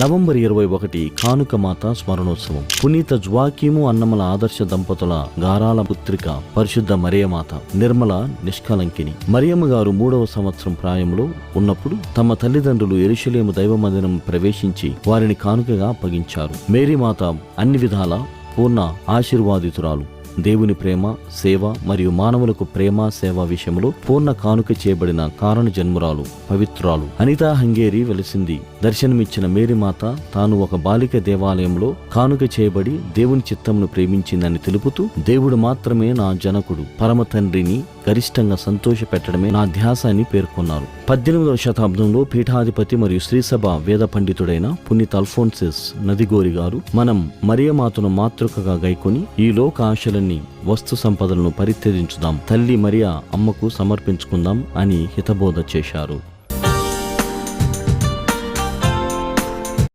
November ఇరవై ఒకటి కానుక మాత స్మరణోత్సవం. పునీత జ్వాకీము అన్నమల ఆదర్శ దంపతుల గారాల పుత్రిక పరిశుద్ధ మరియమాత నిర్మల నిష్కలంకిని. మరియమ్మ గారు మూడవ సంవత్సరం ప్రాయంలో ఉన్నప్పుడు తమ తల్లిదండ్రులు ఎరుషలేము దైవ మందిరం ప్రవేశించి వారిని కానుకగా అప్పగించారు మేరీమాత అన్ని విధాల పూర్ణ ఆశీర్వాదితురాలు. దేవుని ప్రేమ సేవ మరియు మానవులకు ప్రేమ సేవ విషయంలో పూర్ణ కానుక చేయబడిన కారణ జన్మురాలు పవిత్రాలు. అనితా హంగేరి వెలిసింది. దర్శనమిచ్చిన మేరీమాత తాను ఒక బాలిక దేవాలయంలో కానుక చేయబడి దేవుని చిత్తమును ప్రేమించిందని తెలుపుతూ దేవుడు మాత్రమే నా జనకుడు పరమ తండ్రిని గరిష్టంగా సంతోష పెట్టడమే నా ధ్యాస అని పేర్కొన్నారు. పద్దెనిమిదవ శతాబ్దంలో పీఠాధిపతి మరియు శ్రీసభ వేద పండితుడైన పునీత్ అల్ఫోన్సిస్ నదిగోరి గారు మనం మరియమాతను మాతృకగా గైకొని ఈ లోక ఆశలన్నీ వస్తు సంపదలను పరిత్యజించుదాం. తల్లి మరియా అమ్మకు సమర్పించుకుందాం అని హితబోధ చేశారు.